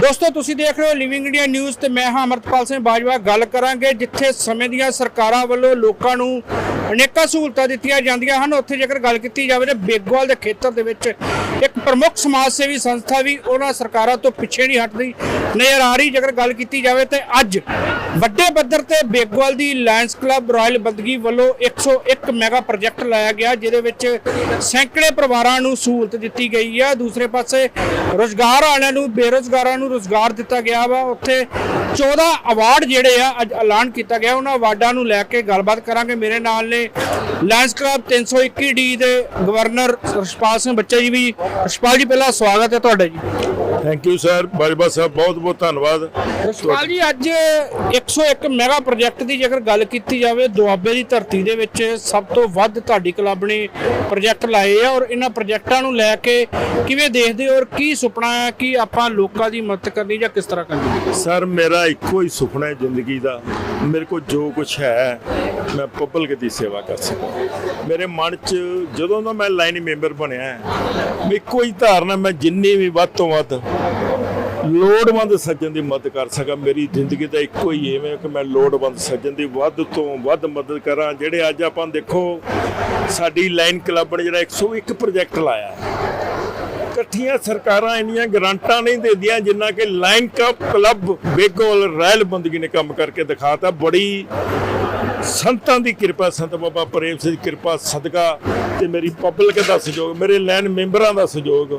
ਦੋਸਤੋ, ਤੁਸੀਂ ਦੇਖ ਰਹੇ ਹੋ ਲਿਵਿੰਗ ਇੰਡੀਆ ਨਿਊਜ਼ ਤੇ ਮੈਂ ਹਾਂ ਅਮਰਤਪਾਲ ਸਿੰਘ ਬਾਜਵਾ। ਗੱਲ ਕਰਾਂਗੇ ਜਿੱਥੇ ਸਮੇਂ ਦੀਆਂ ਸਰਕਾਰਾਂ ਵੱਲੋਂ ਲੋਕਾਂ ਨੂੰ ਅਨੇਕਾਂ ਸਹੂਲਤਾਂ ਦਿੱਤੀਆਂ ਜਾਂਦੀਆਂ ਹਨ। ਉੱਥੇ ਜੇਕਰ ਗੱਲ ਕੀਤੀ ਜਾਵੇ ਤਾਂ ਬੇਗਵਾਲ ਦੇ ਖੇਤਰ ਦੇ ਵਿੱਚ ਇੱਕ ਪ੍ਰਮੁੱਖ ਸਮਾਜ ਸੇਵੀ ਸੰਸਥਾ ਵੀ ਉਹਨਾਂ ਸਰਕਾਰਾਂ ਤੋਂ ਪਿੱਛੇ ਨਹੀਂ ਹਟਦੀ, ਨਜ਼ਰ ਆ ਰਹੀ। ਜੇਕਰ ਗੱਲ ਕੀਤੀ ਜਾਵੇ ਤੇ ਅੱਜ ਵੱਡੇ ਪੱਧਰ ਤੇ ਬੇਗਵਾਲ ਦੀ ਲਾਇਨਸ ਕਲੱਬ ਰਾਇਲ ਬੰਦਗੀ ਵੱਲੋਂ 101 ਮੈਗਾ ਪ੍ਰੋਜੈਕਟ ਲਾਇਆ ਗਿਆ, ਜਿਹਦੇ ਵਿੱਚ ਸੈਂਕੜੇ ਪਰਿਵਾਰਾਂ ਨੂੰ ਸਹੂਲਤ ਦਿੱਤੀ ਗਈ ਹੈ ਦੂਸਰੇ ਪਾਸੇ ਰੋਜ਼ਗਾਰ ਵਾਲਿਆਂ ਨੂੰ, ਬੇਰੋਜ਼ਗਾਰਾਂ ਨੂੰ ਰੋਜ਼ਗਾਰ ਦਿੱਤਾ ਗਿਆ ਵਾ। ਉੱਥੇ 14 ਅਵਾਰਡ ਜਿਹੜੇ ਆ, ਅੱਜ ਐਲਾਨ ਕੀਤਾ ਗਿਆ। ਉਹਨਾਂ ਅਵਾਰਡਾਂ ਨੂੰ ਲੈ ਕੇ ਗੱਲਬਾਤ ਕਰਾਂਗੇ। ਮੇਰੇ ਨਾਲ ਨੇ ਲਾਇਨਸ ਕਲੱਬ 321 ਡੀ ਦੇ ਗਵਰਨਰ ਰਸ਼ਪਾਲ ਸਿੰਘ ਬੱਚਾ ਜੀ ਵੀ। ਰਸ਼ਪਾਲ ਜੀ, ਪਹਿਲਾਂ ਸਵਾਗਤ ਹੈ ਤੁਹਾਡਾ ਜੀ। ਥੈਂਕ ਯੂ ਸਰ ਬਾਜਵਾ ਸਾਹਿਬ ਬਹੁਤ ਬਹੁਤ ਧੰਨਵਾਦ। ਰਸ਼ਪਾਲ ਜੀ ਅੱਜ 101 ਮੈਗਾ ਪ੍ਰੋਜੈਕਟ ਦੀ ਜੇਕਰ ਗੱਲ ਕੀਤੀ ਜਾਵੇ ਦੁਆਬੇ ਦੀ ਧਰਤੀ ਦੇ ਵਿੱਚ ਸਭ ਤੋਂ ਵੱਧ ਤੁਹਾਡੀ ਕਲੱਬ ਨੇ ਪ੍ਰੋਜੈਕਟ ਲਾਏ ਆ ਔਰ ਇਹਨਾਂ ਪ੍ਰੋਜੈਕਟਾਂ ਨੂੰ ਲੈ ਕੇ ਕਿਵੇਂ ਦੇਖਦੇ ਹੋ ਔਰ ਕੀ ਸੁਪਨਾ ਹੈ ਕਿ ਆਪਾਂ ਲੋਕਾਂ ਦੀ ਮਦਦ ਕਰਨੀ ਜਾਂ ਕਿਸ ਤਰ੍ਹਾਂ ਕਰਨੀ? ਸਰ ਮੇਰਾ ਇੱਕੋ ਹੀ ਸੁਪਨਾ ਹੈ ਜ਼ਿੰਦਗੀ ਦਾ। ਮੇਰੇ ਕੋਲ ਜੋ ਕੁਝ ਹੈ ਮੈਂ ਪਬਲਿਕ ਦੀ ਸੇਵਾ ਕਰ ਸਕਾਂ। ਮੇਰੇ ਮਨ 'ਚ ਜਦੋਂ ਦਾ ਮੈਂ ਲਾਈਨ ਮੈਂਬਰ ਬਣਿਆ ਹੈ, ਇੱਕੋ ਹੀ ਧਾਰਨਾ ਮੈਂ ਜਿੰਨੀ ਵੀ ਵੱਧ ਤੋਂ ਵੱਧ ਲੋੜਵੰਦ ਸੱਜਣ ਦੀ ਮਦਦ ਕਰ ਸਕਾਂ। ਮੇਰੀ ਜ਼ਿੰਦਗੀ ਦਾ ਇੱਕੋ ਹੀ ਏਮ ਹੈ ਕਿ ਮੈਂ ਲੋੜਵੰਦ ਸੱਜਣ ਦੀ ਵੱਧ ਤੋਂ ਵੱਧ ਮਦਦ ਕਰਾਂ। ਜਿਹੜੇ ਅੱਜ ਆਪਾਂ ਦੇਖੋ, ਸਾਡੀ ਲਾਈਨ ਕਲੱਬ ਨੇ ਜਿਹੜਾ 101 ਪ੍ਰੋਜੈਕਟ ਲਾਇਆ ਇਕੱਠੀਆਂ ਸਰਕਾਰਾਂ ਇੰਨੀਆਂ ਗਰੰਟਾਂ ਨਹੀਂ ਦਿੰਦੀਆਂ ਜਿੰਨਾ ਕਿ ਲਾਈਨ ਕਲੱਬ, ਬੇਗੋਲ, ਰੈਲ ਬੰਦਗੀ ਨੇ ਕੰਮ ਕਰਕੇ ਦਿਖਾਤਾ। ਬੜੀ ਸੰਤਾਂ ਦੀ ਕਿਰਪਾ, ਸੰਤ ਬਾਬਾ ਪ੍ਰੇਮ ਸਿੰਘ ਦੀ ਕਿਰਪਾ, ਸਦਕਾ ਤੇ ਮੇਰੀ ਪਬਲਿਕ ਦਾ ਸਹਿਯੋਗ, ਮੇਰੇ ਲਾਈਨ ਮੈਂਬਰਾਂ ਦਾ ਸਹਿਯੋਗ।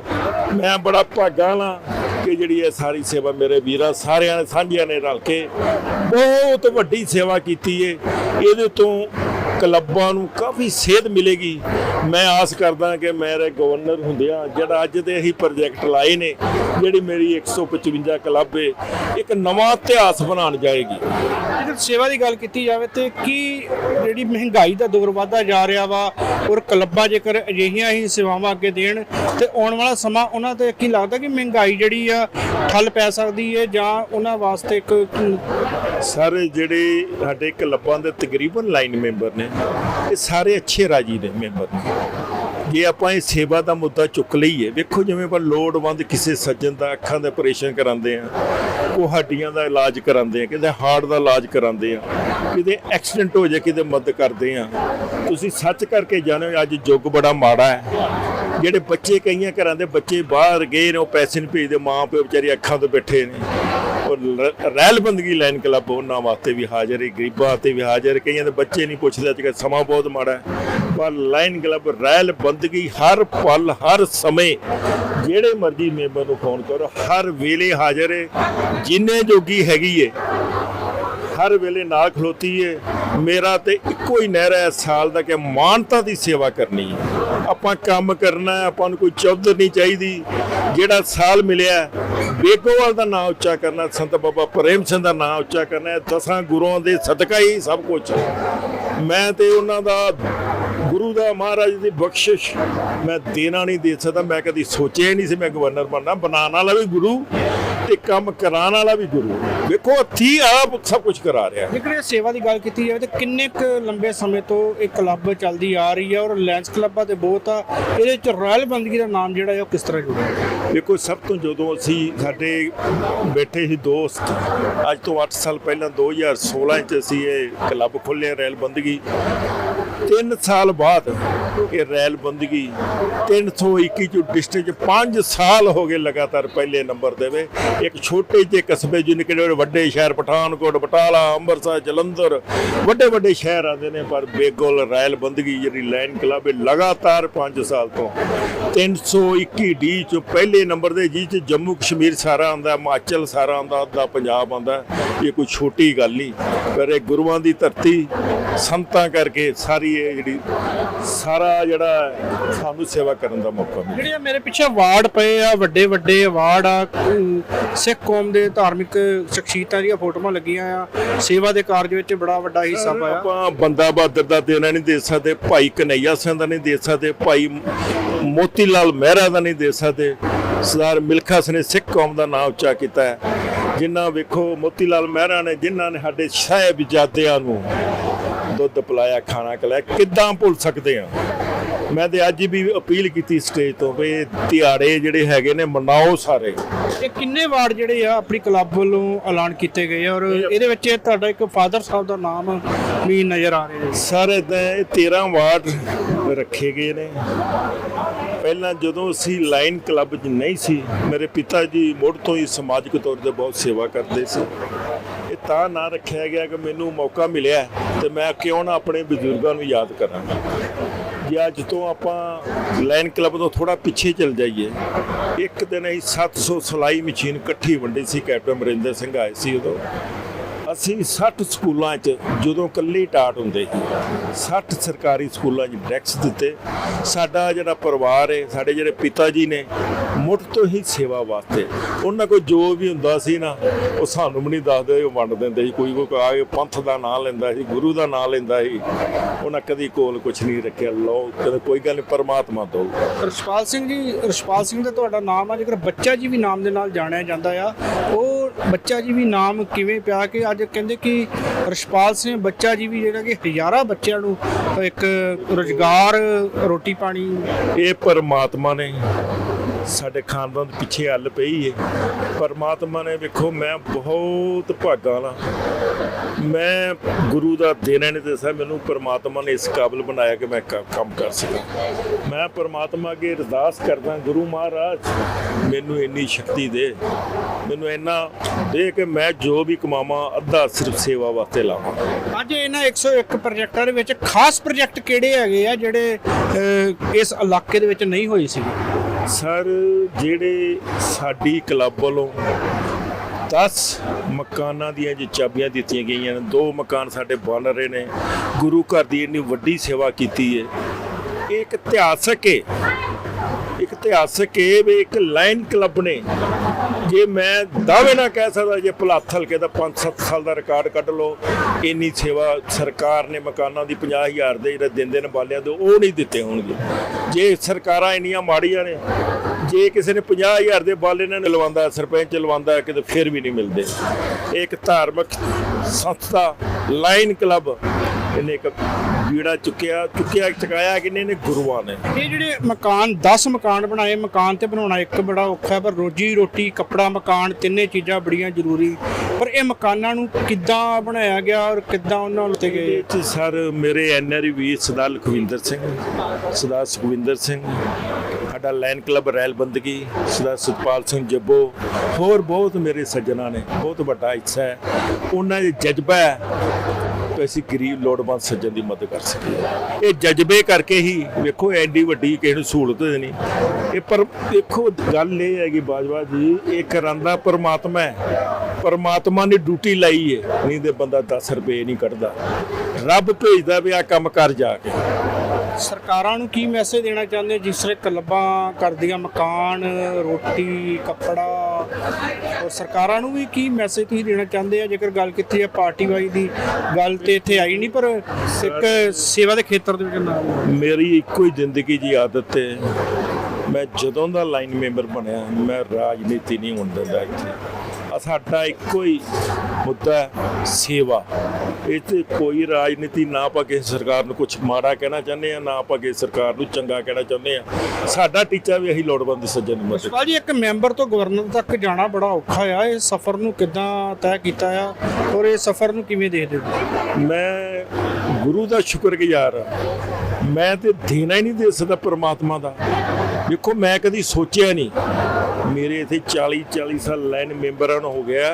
ਮੈਂ ਬੜਾ ਭਾਗਾਂ ਵਾਲਾ ਕਿ ਜਿਹੜੀ ਇਹ ਸਾਰੀ ਸੇਵਾ ਮੇਰੇ ਵੀਰਾਂ ਸਾਰਿਆਂ ਨੇ, ਸਾਂਝਿਆਂ ਨੇ ਰਲ ਕੇ ਬਹੁਤ ਵੱਡੀ ਸੇਵਾ ਕੀਤੀ ਏ। ਇਹਦੇ ਤੋਂ ਕਲੱਬਾਂ ਨੂੰ ਕਾਫੀ ਸੇਧ ਮਿਲੇਗੀ। ਮੈਂ ਆਸ ਕਰਦਾ ਕਿ ਮੇਰੇ ਗਵਰਨਰ ਹੁੰਦਿਆਂ ਜਿਹੜਾ ਅੱਜ ਦੇ ਹੀ ਪ੍ਰੋਜੈਕਟ ਲਾਏ ਨੇ ਜਿਹੜੀ ਮੇਰੀ 155 ਕਲੱਬ ਏ ਇੱਕ ਨਵਾਂ ਇਤਿਹਾਸ ਬਣਾਉਣ ਜਾਏਗੀ। ਜੇਕਰ ਸੇਵਾ ਦੀ ਗੱਲ ਕੀਤੀ ਜਾਵੇ ਤੇ ਕੀ ਜਿਹੜੀ ਮਹਿੰਗਾਈ ਦਾ ਦੌਰ ਵਧਦਾ ਜਾ ਰਿਹਾ ਵਾ ਔਰ ਕਲੱਬਾਂ ਜੇਕਰ ਅਜਿਹੀਆਂ ਹੀ ਸੇਵਾਵਾਂ ਅੱਗੇ ਦੇਣ ਤੇ ਆਉਣ ਵਾਲਾ ਸਮਾਂ ਉਹਨਾਂ ਤੇ ਕੀ ਲੱਗਦਾ ਕਿ ਮਹਿੰਗਾਈ ਜਿਹੜੀ ਆ ਠੱਲ ਪੈ ਸਕਦੀ ਹੈ ਜਾਂ ਉਹਨਾਂ ਵਾਸਤੇ ਇੱਕ ਸਾਰੇ ਜਿਹੜੇ ਸਾਡੇ ਕਲੱਬਾਂ ਦੇ ਤਕਰੀਬਨ ਲਾਈਨ ਮੈਂਬਰ ਨੇ ਇਹ ਸਾਰੇ ਅੱਛੇ ਰਾਜੀ ਨੇ ਮੈਂਬਰ ਨੇ। ਜੇ ਆਪਾਂ ਇਹ ਸੇਵਾ ਦਾ ਮੁੱਦਾ ਚੁੱਕ ਲਈਏ, ਵੇਖੋ ਜਿਵੇਂ ਆਪਾਂ ਲੋੜਵੰਦ ਕਿਸੇ ਸੱਜਣ ਦਾ ਅੱਖਾਂ ਦਾ ਆਪਰੇਸ਼ਨ ਕਰਾਉਂਦੇ ਆ ਕੋ ਹੱਡੀਆਂ ਦਾ ਇਲਾਜ ਕਰਾਉਂਦੇ ਆ, ਕਿਤੇ ਹਾਰਟ ਦਾ ਇਲਾਜ ਕਰਾਉਂਦੇ ਆ, ਕਿਤੇ ਐਕਸੀਡੈਂਟ ਹੋ ਜਾਏ, ਕਿਤੇ ਮਦਦ ਕਰਦੇ ਆ। ਤੁਸੀਂ ਸੱਚ ਕਰਕੇ ਜਾਣੋ ਅੱਜ ਯੁੱਗ ਬੜਾ ਮਾੜਾ ਹੈ। ਜਿਹੜੇ ਬੱਚੇ ਕਈਆਂ ਘਰਾਂ ਦੇ ਬੱਚੇ ਬਾਹਰ ਗਏ ਨੇ, ਉਹ ਪੈਸੇ ਨਹੀਂ ਭੇਜਦੇ ਮਾਂ ਪਿਓ ਵਿਚਾਰੇ ਅੱਖਾਂ ਤੋਂ ਬੈਠੇ ਨੇ। ਔਰ ਰ- ਰੈਲ ਲਾਈਨ ਕਲੱਬ ਉਹਨਾਂ ਵਾਸਤੇ ਵੀ ਹਾਜ਼ਰ ਹੈ, ਗਰੀਬਾਂ ਵਾਸਤੇ ਵੀ ਹਾਜ਼ਰ ਹੈ। ਕਈਆਂ ਦੇ ਬੱਚੇ ਨਹੀਂ ਪੁੱਛਦੇ, ਅੱਜ ਕੱਲ੍ਹ ਸਮਾਂ ਬਹੁਤ ਮਾੜਾ ਹੈ। ਪਰ ਲਾਈਨ ਕਲੱਬ ਰੈਲ ਬੰਦਗੀ ਹਰ ਪਲ, ਹਰ ਸਮੇਂ, ਜਿਹੜੇ ਮਰਜ਼ੀ ਮੈਂਬਰ ਨੂੰ ਫੋਨ ਕਰੋ, ਹਰ ਵੇਲੇ ਹਾਜ਼ਰ ਹੈ। ਜਿੰਨੇ ਜੋਗੀ ਹੈਗੀ ਹੈ, ਹਰ ਵੇਲੇ ਨਾਲ ਖਲੋਤੀ ਹੈ। ਮੇਰਾ ਤੇ ਇੱਕੋ ਹੀ ਨਹਿਰ ਹੈ ਸਾਲ ਦਾ ਕਿ ਮਾਨਤਾ ਦੀ ਸੇਵਾ ਕਰਨੀ ਹੈ। ਆਪਾਂ ਕੰਮ ਕਰਨਾ ਆਪਾਂ ਨੂੰ ਕੋਈ ਚੌਧਰ ਨਹੀਂ ਚਾਹੀਦੀ। ਜਿਹੜਾ ਸਾਲ ਮਿਲਿਆ ਹੈ, ਦਾ ਨਾਮ ਉੱਚਾ ਕਰਨਾ ਸੰਤ ਬਾਬਾ ਪ੍ਰੇਮ ਸਿੰਘ ਦਾ ਨਾਮ ਉੱਚਾ ਕਰਨਾ ਹੈ, ਦਸਾਂ ਗੁਰੂਆਂ ਦੇ ਸਦਕਾ ਹੀ ਸਭ ਕੁਝ ਮੈਂ ਤੇ ਉਹਨਾਂ ਦਾ ਗੁਰੂ ਦਾ ਮਹਾਰਾਜ ਦੀ ਬਖਸ਼ਿਸ਼ ਮੈਂ ਦੇਣਾ ਨਹੀਂ ਦੇ ਸਕਦਾ ਮੈਂ ਕਦੀ ਸੋਚਿਆ ਹੀ ਨਹੀਂ ਸੀ ਮੈਂ ਗਵਰਨਰ ਬਣਨਾ। ਬਣਾਉਣ ਵਾਲਾ ਵੀ ਗੁਰੂ ਤੇ ਕੰਮ ਕਰਾਉਣ ਵਾਲਾ ਵੀ ਗੁਰੂ ਵੇਖੋ ਹੱਥੀ ਆਪ ਸਭ ਕੁਝ ਕਰਾ ਰਿਹਾ ਜੇਕਰ ਇਹ ਸੇਵਾ ਦੀ ਗੱਲ ਕੀਤੀ ਜਾਵੇ ਤੇ ਕਿੰਨੇ ਕੁ ਲੰਬੇ ਸਮੇਂ ਤੋਂ ਇਹ ਕਲੱਬ ਚੱਲਦੀ ਆ ਰਹੀ ਹੈ ਔਰ ਲੈਂਸ ਕਲੱਬਾਂ ਤੇ ਬਹੁਤ ਆ। ਇਹਦੇ ਚ ਰਾਇਲ ਬੰਦਗੀ ਦਾ ਨਾਮ ਜਿਹੜਾ ਹੈ ਉਹ ਕਿਸ ਤਰ੍ਹਾਂ ਜੁੜਿਆ ਦੇਖੋ ਸਭ ਤੋਂ ਜਦੋਂ ਅਸੀਂ ਸਾਡੇ ਬੈਠੇ ਸੀ ਦੋਸਤ ਅੱਜ ਤੋਂ 8 ਸਾਲ ਪਹਿਲਾਂ 2016 ਚ ਅਸੀਂ ਇਹ ਕਲੱਬ ਖੋਲ੍ਹਿਆ ਰੈਲ ਬੰਦਗੀ। 3 ਸਾਲ ਬਾਅਦ ਇਹ ਰੈਲ ਬੰਦਗੀ 321 ਚ ਡਿਸਟ੍ਰਿਕਟ 'ਚ 5 ਸਾਲ ਹੋ ਗਏ ਲਗਾਤਾਰ ਪਹਿਲੇ ਨੰਬਰ ਦੇਵੇ ਇੱਕ ਛੋਟੇ ਜਿਹੇ ਕਸਬੇ ਜਿਹਨੂੰ ਕਿਹੜੇ ਵੱਡੇ ਸ਼ਹਿਰ ਪਠਾਨਕੋਟ, ਬਟਾਲਾ, ਅੰਮ੍ਰਿਤਸਰ, ਜਲੰਧਰ, ਵੱਡੇ ਵੱਡੇ ਸ਼ਹਿਰ ਆਉਂਦੇ ਨੇ, ਪਰ ਬੇਗੋਲ ਰੈਲ ਬੰਦਗੀ ਜਿਹੜੀ ਲਾਈਨ ਕਲੱਬ ਇਹ ਲਗਾਤਾਰ 5 ਸਾਲ ਤੋਂ 321 ਡੀ 'ਚੋਂ ਪਹਿਲੇ ਨੰਬਰ ਦੇ ਜੀ ਚ ਜੰਮੂ ਕਸ਼ਮੀਰ ਸਾਰਾ ਆਉਂਦਾ, ਹਿਮਾਚਲ ਸਾਰਾ ਆਉਂਦਾ, ਅੱਧਾ ਪੰਜਾਬ ਆਉਂਦਾ, ਇਹ ਕੋਈ ਛੋਟੀ ਗੱਲ ਨਹੀਂ। ਪਰ ਇਹ ਗੁਰੂਆਂ ਦੀ ਧਰਤੀ, ਸੰਤਾਂ ਕਰਕੇ ਸਾਰੀ ਇਹ ਜਿਹੜੀ ਸਾਰਾ ਜਿਹੜਾ ਹੈ, ਸਾਨੂੰ ਸੇਵਾ ਕਰਨ ਦਾ ਮੌਕਾ ਮਿਲਿਆ। ਜਿਹੜੇ ਆ ਮੇਰੇ ਪਿੱਛੇ ਅਵਾਰਡ ਪਏ ਆ ਵੱਡੇ ਵੱਡੇ ਅਵਾਰਡ ਆ ਸਿੱਖ ਕੌਮ ਦੇ ਧਾਰਮਿਕ ਸ਼ਖਸੀਅਤਾਂ ਦੀਆਂ ਫੋਟੋਆਂ ਲੱਗੀਆਂ ਆ। ਸੇਵਾ ਦੇ ਕਾਰਜ ਵਿੱਚ ਬੜਾ ਵੱਡਾ ਹਿੱਸਾ ਪਾਇਆ। ਆਪਾਂ ਬੰਦਾ ਬਹਾਦਰ ਦਾ ਦੇਣਾ ਨਹੀਂ ਦੇ ਸਕਦੇ ਭਾਈ ਕਨਈਆ ਸਿੰਘ ਦਾ ਨਹੀਂ ਦੇ ਸਕਦੇ ਭਾਈ ਮੋਤੀ ਲਾਲ ਮਹਿਰਾ ਦਾ ਨਹੀਂ ਦੇ ਸਕਦੇ। ਸਰਦਾਰ ਮਿਲਖਾ ਸਿੰਘ ਨੇ ਸਿੱਖ ਕੌਮ ਦਾ ਨਾਮ ਉੱਚਾ ਕੀਤਾ ਹੈ। ਜਿਨ੍ਹਾਂ ਵੇਖੋ ਮੋਤੀ ਲਾਲ ਮਹਿਰਾ ਨੇ ਜਿਨ੍ਹਾਂ ਨੇ ਸਾਡੇ ਸਾਹਿਬਜ਼ਾਦਿਆਂ ਨੂੰ ਦੁੱਧ ਪਿਲਾਇਆ ਖਾਣਾ ਖਿਲਾਇਆ ਕਿੱਦਾਂ ਭੁੱਲ ਸਕਦੇ ਆ? ਮੈਂ ਤੇ ਅੱਜ ਵੀ ਅਪੀਲ ਕੀਤੀ ਸਟੇਜ ਤੋਂ ਵੀ ਦਿਹਾੜੇ ਜਿਹੜੇ ਹੈਗੇ ਨੇ ਮਨਾਓ ਸਾਰੇ। ਇਹ ਕਿੰਨੇ ਵਾਰਡ ਜਿਹੜੇ ਆ ਆਪਣੀ ਕਲੱਬ ਵੱਲੋਂ ਐਲਾਨ ਕੀਤੇ ਗਏ ਔਰ ਇਹਦੇ ਵਿੱਚ ਤੁਹਾਡਾ ਇੱਕ ਫਾਦਰ ਸਾਹਿਬ ਦਾ ਨਾਮ ਵੀ ਨਜ਼ਰ ਆ ਰਿਹਾ ਹੈ। ਸਰ ਇਹ 13 ਵਾਰਡ ਰੱਖੇ ਗਏ ਨੇ। ਪਹਿਲਾਂ ਜਦੋਂ ਅਸੀਂ ਲਾਈਨ ਕਲੱਬ 'ਚ ਨਹੀਂ ਸੀ ਮੇਰੇ ਪਿਤਾ ਜੀ ਮੁੱਢ ਤੋਂ ਹੀ ਸਮਾਜਿਕ ਤੌਰ ਤੇ ਬਹੁਤ ਸੇਵਾ ਕਰਦੇ ਸੀ। ਇਹ ਤਾਂ ਨਾ ਰੱਖਿਆ ਗਿਆ ਕਿ ਮੈਨੂੰ ਮੌਕਾ ਮਿਲਿਆ ਤੇ ਮੈਂ ਕਿਉਂ ਨਾ ਆਪਣੇ ਬਜ਼ੁਰਗਾਂ ਨੂੰ ਯਾਦ ਕਰਾਂ। ਜੇ ਅੱਜ ਤੋਂ ਆਪਾਂ ਲਾਈਨ ਕਲੱਬ ਤੋਂ ਥੋੜਾ ਪਿੱਛੇ ਚਲ ਜਾਈਏ, ਇੱਕ ਦਿਨ ਅਸੀਂ 700 ਸਲਾਈ ਮਸ਼ੀਨ ਇਕੱਠੀ ਵੰਡੀ ਸੀ, ਕੈਪਟਨ ਅਮਰਿੰਦਰ ਸਿੰਘ ਆਏ ਸੀ ਉਦੋਂ। ਅਸੀਂ 60 ਸਕੂਲਾਂ 'ਚ ਜਦੋਂ ਇਕੱਲੇ ਟਾਟ ਹੁੰਦੇ ਸੀ 60 ਸਰਕਾਰੀ ਸਕੂਲਾਂ 'ਚ ਡੈਕਸ ਦਿੱਤੇ। ਸਾਡਾ ਜਿਹੜਾ ਪਰਿਵਾਰ ਹੈ ਸਾਡੇ ਜਿਹੜੇ ਪਿਤਾ ਜੀ ਨੇ ਮੁੱਢ ਤੋਂ ਹੀ ਸੇਵਾ ਵਾਸਤੇ। ਉਹਨਾਂ ਕੋਲ ਜੋ ਵੀ ਹੁੰਦਾ ਸੀ ਨਾ, ਉਹ ਸਾਨੂੰ ਵੀ ਨਹੀਂ ਦੱਸਦੇ, ਉਹ ਵੰਡ ਦਿੰਦੇ ਸੀ। ਕੋਈ ਕੋਈ ਆ ਕੇ ਪੰਥ ਦਾ ਨਾਂ ਲੈਂਦਾ ਸੀ, ਗੁਰੂ ਦਾ ਨਾਂ ਲੈਂਦਾ ਸੀ। ਉਹਨਾਂ ਕਦੀ ਕੋਲ ਕੁਝ ਨਹੀਂ ਰੱਖਿਆ। ਲਓ, ਕਦੇ ਕੋਈ ਗੱਲ ਨਹੀਂ, ਪਰਮਾਤਮਾ ਦੋ ਰਸ਼ਪਾਲ ਸਿੰਘ ਜੀ ਰਸ਼ਪਾਲ ਸਿੰਘ ਦਾ ਤੁਹਾਡਾ ਨਾਮ ਆ, ਜੇਕਰ ਬੱਚਾ ਜੀ ਵੀ ਨਾਮ ਦੇ ਨਾਲ ਜਾਣਿਆ ਜਾਂਦਾ ਆ, ਉਹ ਬੱਚਾ ਜੀ ਵੀ ਨਾਮ ਕਿਵੇਂ ਪਿਆ ਕਿ ਅੱਜ ਕਹਿੰਦੇ ਕਿ ਰਸ਼ਪਾਲ ਸਿੰਘ ਬੱਚਾ ਜੀ ਵੀ ਜਿਹੜਾ ਕਿ ਹਜ਼ਾਰਾਂ ਬੱਚਿਆਂ ਨੂੰ ਇੱਕ ਰੋਜ਼ਗਾਰ, ਰੋਟੀ ਪਾਣੀ ਇਹ ਪਰਮਾਤਮਾ ਨੇ ਸਾਡੇ ਖਾਨਦਾਨ ਦੇ ਪਿੱਛੇ ਹੱਲ ਪਈ ਹੈ ਪਰਮਾਤਮਾ ਨੇ ਵੇਖੋ, ਮੈਂ ਬਹੁਤ ਭਾਗਾ ਵਾਲਾ ਮੈਂ ਗੁਰੂ ਦਾ ਦੇਣਾ ਨਹੀਂ ਦੱਸਿਆ ਮੈਨੂੰ ਪਰਮਾਤਮਾ ਨੇ ਇਸ ਕਾਬਲ ਬਣਾਇਆ ਕਿ ਮੈਂ ਕੰਮ ਕਰ ਸਕਾਂ। ਮੈਂ ਪਰਮਾਤਮਾ ਅੱਗੇ ਅਰਦਾਸ ਕਰਦਾ, ਗੁਰੂ ਮਹਾਰਾਜ, ਮੈਨੂੰ ਇੰਨੀ ਸ਼ਕਤੀ ਦੇ। ਮੈਨੂੰ ਇੰਨਾ ਦੇ ਕਿ ਮੈਂ ਜੋ ਵੀ ਕਮਾਵਾਂ, ਅੱਧਾ ਸਿਰਫ ਸੇਵਾ ਵਾਸਤੇ ਲਾਵਾਂ। ਅੱਜ ਇਹਨਾਂ 101 ਪ੍ਰੋਜੈਕਟਾਂ ਦੇ ਵਿੱਚ ਖਾਸ ਪ੍ਰੋਜੈਕਟ ਕਿਹੜੇ ਹੈਗੇ ਆ ਜਿਹੜੇ ਇਸ ਇਲਾਕੇ ਦੇ ਵਿੱਚ ਨਹੀਂ ਹੋਏ ਸੀ ਸਰ, ਜਿਹੜੇ ਸਾਡੀ ਕਲੱਬ ਵੱਲੋਂ 10 ਮਕਾਨਾਂ ਦੀਆਂ ਜੇ ਚਾਬੀਆਂ ਦਿੱਤੀਆਂ ਗਈਆਂ ਨੇ, ਦੋ ਮਕਾਨ ਸਾਡੇ ਬਣ ਰਹੇ ਨੇ। ਗੁਰੂ ਘਰ ਦੀ ਇੰਨੀ ਵੱਡੀ ਸੇਵਾ ਕੀਤੀ ਹੈ ਇਹ ਇੱਕ ਇਤਿਹਾਸਕ ਹੈ ਇਤਿਹਾਸਕ ਇਹ ਵੀ ਇੱਕ ਲਾਈਨ ਕਲੱਬ ਨੇ। ਜੇ ਮੈਂ ਦਾਅਵੇ ਨਾਲ ਕਹਿ ਸਕਦਾ, ਜੇ ਭਲਾਥ ਹਲਕੇ ਦਾ 5-7 ਸਾਲ ਦਾ ਰਿਕਾਰਡ ਕੱਢ ਲਓ, ਇੰਨੀ ਸੇਵਾ ਸਰਕਾਰ ਨੇ ਮਕਾਨਾਂ ਦੀ 50000 ਦੇ ਜਿਹੜੇ ਦਿੰਦੇ ਨੇ ਬਾਲਿਆਂ ਦੇ, ਉਹ ਨਹੀਂ ਦਿੱਤੇ ਹੋਣਗੇ। ਜੇ ਸਰਕਾਰਾਂ ਇੰਨੀਆਂ ਮਾੜੀਆਂ ਨੇ, ਜੇ ਕਿਸੇ ਨੇ 50000 ਦੇ ਬਾਲੇ ਨੇ ਲਵਾਉਂਦਾ, ਸਰਪੰਚ ਲਵਾਉਂਦਾ, ਕਿਤੇ ਫਿਰ ਵੀ ਨਹੀਂ ਮਿਲਦੇ। ਇਹ ਇੱਕ ਧਾਰਮਿਕ ਸੰਸਥਾ, ਲਾਈਨ ਕਲੱਬ ਇਹਨੇ ਇੱਕ ਵੀੜਾ ਚੁੱਕਿਆ ਚੁੱਕਿਆ ਚੁਕਾਇਆ ਕਿਨੇ ਨੇ ਗੁਰੂਆਂ ਨੇ? ਇਹ ਜਿਹੜੇ ਮਕਾਨ 10 ਮਕਾਨ ਬਣਾਏ ਮਕਾਨ ਤੇ ਬਣਾਉਣਾ ਇੱਕ ਬੜਾ ਔਖਾ ਹੈ ਪਰ ਰੋਜੀ ਰੋਟੀ ਕੱਪੜਾ ਮਕਾਨ ਤਿੰਨੇ ਚੀਜ਼ਾਂ ਬੜੀਆਂ ਜ਼ਰੂਰੀ। ਪਰ ਇਹ ਮਕਾਨਾਂ ਨੂੰ ਕਿੱਦਾਂ ਬਣਾਇਆ ਗਿਆ ਔਰ ਕਿੱਦਾਂ ਉਹਨਾਂ ਉੱਤੇ ਗਏ? ਇਹ 'ਚ ਸਰ ਮੇਰੇ ਐਨਆਰਈ ਵੀਰ ਸਰਦਾਰ ਲਖਵਿੰਦਰ ਸਿੰਘ ਸਰਦਾਰ ਸੁਖਵਿੰਦਰ ਸਿੰਘ ਸਾਡਾ ਲਾਇਨ ਕਲੱਬ ਰੈਲ ਬੰਦਗੀ ਸਰਦਾਰ ਸੁਖਪਾਲ ਸਿੰਘ ਜੱਬੋ ਹੋਰ ਬਹੁਤ ਮੇਰੇ ਸੱਜਣਾ ਨੇ ਬਹੁਤ ਵੱਡਾ ਹਿੱਸਾ ਹੈ। ਉਹਨਾਂ ਦੇ ਜਜ਼ਬਾ ਹੈ ਕਿ ਅਸੀਂ ਗਰੀਬ ਲੋੜਵੰਦ ਸੱਜਣ ਦੀ ਮਦਦ ਕਰ ਸਕੀਏ। ਇਹ ਜਜ਼ਬੇ ਕਰਕੇ ਹੀ ਵੇਖੋ ਐਡੀ ਵੱਡੀ ਕਿਸੇ ਨੂੰ ਸਹੂਲਤ ਦੇਣੀ ਇਹ ਪਰ ਦੇਖੋ ਗੱਲ ਇਹ ਹੈ ਕਿ ਬਾਜਵਾ ਜੀ ਇਹ ਕਰਾਂਦਾ ਪਰਮਾਤਮਾ ਹੈ। ਪਰਮਾਤਮਾ ਨੇ ਡਿਊਟੀ ਲਾਈ ਹੈ ਨਹੀਂ ਤੇ ਬੰਦਾ 10 ਰੁਪਏ ਨਹੀਂ ਕੱਢਦਾ। ਰੱਬ ਭੇਜਦਾ ਵੀ ਆ ਕੰਮ ਕਰ ਜਾ ਕੇ। ਸਰਕਾਰਾਂ ਨੂੰ ਕੀ ਮੈਸੇਜ ਦੇਣਾ ਚਾਹੁੰਦੇ? ਜਿਸ ਤਰ੍ਹਾਂ ਕਲੱਬਾਂ ਕਰਦੀਆਂ ਮਕਾਨ ਰੋਟੀ ਕੱਪੜਾ ਔਰ ਸਰਕਾਰਾਂ ਨੂੰ ਵੀ ਕੀ ਮੈਸੇਜ ਤੁਸੀਂ ਦੇਣਾ ਚਾਹੁੰਦੇ ਆ? ਜੇਕਰ ਗੱਲ ਕੀਤੀ ਹੈ ਪਾਰਟੀ ਵਾਈ ਦੀ, ਗੱਲ ਤੇ ਇੱਥੇ ਆਈ ਨਹੀਂ, ਪਰ ਇੱਕ ਸੇਵਾ ਦੇ ਖੇਤਰ ਦੇ ਵਿੱਚ ਨਾਮ ਮੇਰੀ ਇੱਕੋ ਹੀ ਜ਼ਿੰਦਗੀ ਦੀ ਆਦਤ ਹੈ। ਮੈਂ ਜਦੋਂ ਦਾ ਲਾਈਨ ਮੈਂਬਰ ਬਣਿਆ, ਮੈਂ ਰਾਜਨੀਤੀ ਨਹੀਂ ਹੋਣ ਦਿੰਦਾ ਇੱਥੇ। ਸਾਡਾ ਇੱਕੋ ਹੀ ਮੁੱਦਾ ਹੈ, ਸੇਵਾ। ਇਹ 'ਚ ਕੋਈ ਰਾਜਨੀਤੀ ਨਾ ਆਪਾਂ ਕਿਸੇ ਸਰਕਾਰ ਨੂੰ ਕੁਝ ਮਾੜਾ ਕਹਿਣਾ ਚਾਹੁੰਦੇ ਆ ਨਾ ਆਪਾਂ ਕਿਸੇ ਸਰਕਾਰ ਨੂੰ ਚੰਗਾ ਕਹਿਣਾ ਚਾਹੁੰਦੇ ਆ ਸਾਡਾ ਟੀਚਾ ਵੀ ਇਹੀ ਲੋੜਵੰਦ ਸੱਜਣ ਦੀ ਮਦਦ। ਜੀ ਇੱਕ ਮੈਂਬਰ ਤੋਂ ਗਵਰਨਰ ਤੱਕ ਜਾਣਾ ਬੜਾ ਔਖਾ ਆ। ਇਹ ਸਫ਼ਰ ਨੂੰ ਕਿੱਦਾਂ ਤੈਅ ਕੀਤਾ ਆ ਔਰ ਇਹ ਸਫ਼ਰ ਨੂੰ ਕਿਵੇਂ ਦੇਖਦੇ ਹੋ? ਮੈਂ ਗੁਰੂ ਦਾ ਸ਼ੁਕਰਗੁਜ਼ਾਰ ਹਾਂ। ਮੈਂ ਤੇ ਦੇਣਾ ਹੀ ਨਹੀਂ ਦੇ ਸਕਦਾ ਪ੍ਰਮਾਤਮਾ ਦਾ। ਦੇਖੋ ਮੈਂ ਕਦੀ ਸੋਚਿਆ ਨਹੀਂ ਮੇਰੇ ਇਥੇ 40 40 ਸਾਲ ਲਾਈਨ ਮੈਂਬਰਾਂ ਨੂੰ ਹੋ ਗਿਆ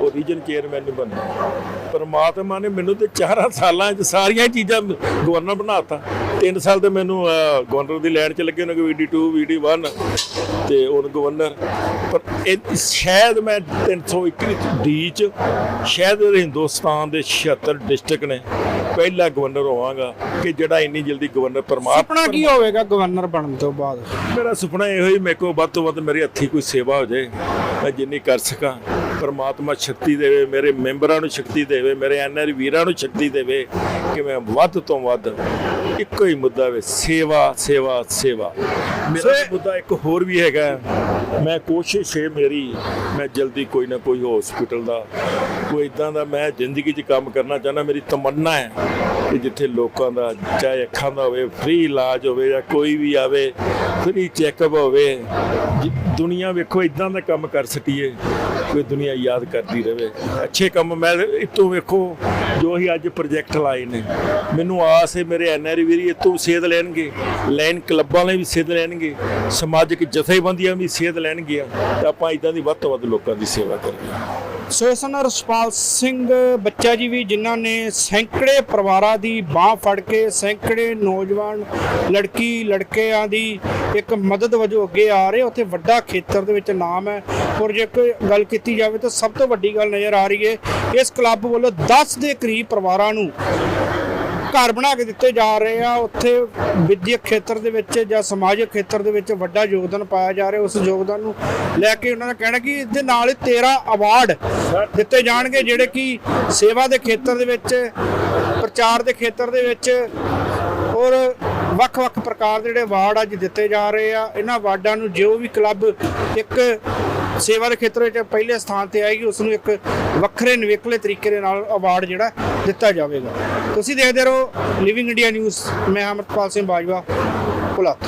ਉਹ ਰੀਜਨ ਚੇਅਰਮੈਨ ਨਹੀਂ ਬਣਿਆ ਪਰਮਾਤਮਾ ਨੇ ਮੈਨੂੰ ਤੇ 4 ਸਾਲਾਂ 'ਚ ਸਾਰੀਆਂ ਚੀਜ਼ਾਂ ਗਵਰਨਰ ਬਣਾਤਾ। 3 ਸਾਲ ਤੇ ਮੈਨੂੰ ਗਵਰਨਰ ਦੀ ਲਾਈਨ 'ਚ ਲੱਗੇ ਨੇ VD2 VD1 ਤੇ ਹੁਣ ਗਵਰਨਰ। ਪਰ ਇਹ ਸ਼ਾਇਦ ਮੈਂ 321 ਡੀ 'ਚ, ਸ਼ਾਇਦ ਹਿੰਦੁਸਤਾਨ ਦੇ 76 ਡਿਸਟ੍ਰਿਕਟ ਨੇ ਪਹਿਲਾ ਗਵਰਨਰ ਹੋਵਾਂਗਾ ਕਿ ਜਿਹੜਾ ਇੰਨੀ ਜਲਦੀ ਗਵਰਨਰ ਪਰਮਾਤਮਾ ਸੁਪਨਾ ਕੀ ਹੋਵੇਗਾ ਗਵਰਨਰ ਬਣਨ ਤੋਂ ਬਾਅਦ? ਮੇਰਾ ਸੁਪਨਾ ਇਹੋ ਹੀ ਮੇਰੇ ਕੋਲ ਵੱਧ ਤੋਂ ਵੱਧ ਮੇਰੇ ਹੱਥੀ ਕੋਈ ਸੇਵਾ ਹੋ ਜਾਏ ਮੈਂ ਜਿੰਨੀ ਕਰ ਸਕਾਂ। ਪਰਮਾਤਮਾ ਸ਼ਕਤੀ ਦੇਵੇ ਮੇਰੇ ਮੈਂਬਰਾਂ ਨੂੰ ਸ਼ਕਤੀ ਦੇਵੇ ਮੇਰੇ ਐਨਆਰ ਵੀਰਾਂ ਨੂੰ ਸ਼ਕਤੀ ਦੇਵੇ ਕਿਵੇਂ ਵੱਧ ਤੋਂ ਵੱਧ ਇੱਕੋ ਹੀ ਮੁੱਦਾ ਵੇ ਸੇਵਾ ਸੇਵਾ ਸੇਵਾ। ਮੇਰਾ ਮੁੱਦਾ ਇੱਕ ਹੋਰ ਵੀ ਹੈਗਾ। ਮੈਂ ਕੋਸ਼ਿਸ਼ ਹੈ ਮੇਰੀ ਮੈਂ ਜਲਦੀ ਕੋਈ ਨਾ ਕੋਈ ਹਸਪੀਟਲ ਦਾ ਕੋਈ ਇਦਾਂ ਦਾ ਮੈਂ ਜ਼ਿੰਦਗੀ 'ਚ ਕੰਮ ਕਰਨਾ ਚਾਹੁੰਦਾ ਮੇਰੀ ਤਮੰਨਾ ਹੈ ਕਿ ਜਿੱਥੇ ਲੋਕਾਂ ਦਾ ਚਾਹੇ ਅੱਖਾਂ ਦਾ ਹੋਵੇ ਫ੍ਰੀ ਇਲਾਜ ਹੋਵੇ ਜਾਂ ਕੋਈ ਵੀ ਆਵੇ ਫ੍ਰੀ ਚੈੱਕਅਪ ਹੋਵੇ ਦੁਨੀਆ ਵੇਖੋ ਇਦਾਂ ਦਾ ਕੰਮ ਕਰ ਸਕੀਏ। ਕੋਈ ਦੁਨੀਆ ਯਾਦ ਕਰਦੀ ਰਹੇ ਅੱਛੇ ਕੰਮ ਮੈਂ ਇਤੋਂ ਵੇਖੋ, ਜੋ ਹੀ ਅੱਜ ਪ੍ਰੋਜੈਕਟ ਲਾਏ ਨੇ। ਮੈਨੂੰ ਆਸ ਹੈ ਮੇਰੇ ਐਨਆਰ ਵੀਰ ਇਤੋਂ ਸੇਧ ਲੈਣਗੇ। ਲਾਈਨ ਕਲੱਬਾਂ ਲਈ ਵੀ ਸੇਧ ਲੈਣਗੇ। ਸਮਾਜਿਕ ਜਥੇਬੰਦੀਆਂ ਵੀ ਸੇਧ ਲੈਣਗੀਆਂ। ਤਾਂ ਆਪਾਂ ਇਦਾਂ ਦੀ ਵੱਧ ਤੋਂ ਵੱਧ ਲੋਕਾਂ ਦੀ ਸੇਵਾ ਕਰੀਏ। ਸੋ ਇਸ ਨਾਲ ਰਸਪਾਲ ਸਿੰਘ ਬੱਚਾ ਜੀ ਵੀ ਜਿਨ੍ਹਾਂ ਨੇ ਸੈਂਕੜੇ ਪਰਿਵਾਰਾਂ ਦੀ ਬਾਹ ਫੜ ਕੇ, ਸੈਂਕੜੇ ਨੌਜਵਾਨ ਲੜਕੀ, ਲੜਕਿਆਂ ਦੀ ਇੱਕ ਮਦਦ ਵਜੋਂ ਅੱਗੇ ਆ ਰਹੇ। ਉੱਥੇ ਵੱਡਾ ਖੇਤਰ ਦੇ ਵਿੱਚ ਨਾਮ ਹੈ ਔਰ ਜੇ ਕੋਈ ਗੱਲ ਕੀਤੀ ਜਾਵੇ ਤਾਂ ਸਭ ਤੋਂ ਵੱਡੀ ਗੱਲ ਨਜ਼ਰ ਆ ਰਹੀ ਹੈ। ਇਸ ਕਲੱਬ ਵੱਲੋਂ 10 ਦੇ ਕਰੀਬ ਪਰਿਵਾਰਾਂ ਨੂੰ ਘਰ ਬਣਾ ਕੇ ਦਿੱਤੇ ਜਾ ਰਹੇ ਆ। ਉੱਥੇ ਵਿਦਿਅਕ ਖੇਤਰ ਦੇ ਵਿੱਚ ਜਾਂ ਸਮਾਜਿਕ ਖੇਤਰ ਦੇ ਵਿੱਚ ਵੱਡਾ ਯੋਗਦਾਨ ਪਾਇਆ ਜਾ ਰਿਹਾ। ਉਸ ਯੋਗਦਾਨ ਨੂੰ ਲੈ ਕੇ ਉਹਨਾਂ ਦਾ ਕਹਿਣਾ ਕਿ ਇਸ ਦੇ ਨਾਲ ਹੀ 13 ਅਵਾਰਡ ਦਿੱਤੇ ਜਾਣਗੇ, ਜਿਹੜੇ ਕਿ ਸੇਵਾ ਦੇ ਖੇਤਰ ਦੇ ਵਿੱਚ, ਪ੍ਰਚਾਰ ਦੇ ਖੇਤਰ ਦੇ ਵਿੱਚ ਔਰ ਵੱਖ-ਵੱਖ ਪ੍ਰਕਾਰ ਦੇ ਜਿਹੜੇ ਅਵਾਰਡ ਅੱਜ ਦਿੱਤੇ ਜਾ ਰਹੇ ਆ। ਇਹਨਾਂ ਅਵਾਰਡਾਂ ਨੂੰ ਜੋ ਵੀ ਕਲੱਬ ਇੱਕ ਸੇਵਾ ਦੇ ਖੇਤਰ ਵਿੱਚ ਪਹਿਲੇ ਸਥਾਨ ਤੇ ਆਏਗੀ ਉਸ ਨੂੰ ਇੱਕ ਵੱਖਰੇ ਨਿਵੇਕਲੇ ਤਰੀਕੇ ਦੇ ਨਾਲ ਅਵਾਰਡ ਜਿਹੜਾ ਦਿੱਤਾ ਜਾਵੇਗਾ। ਤੁਸੀਂ ਦੇਖਦੇ ਰਹੋ ਲਿਵਿੰਗ ਇੰਡੀਆ ਨਿਊਜ਼ ਮੈਂ ਅਮਰਪਾਲ ਸਿੰਘ ਬਾਜਵਾ ਪੁਲਾਤ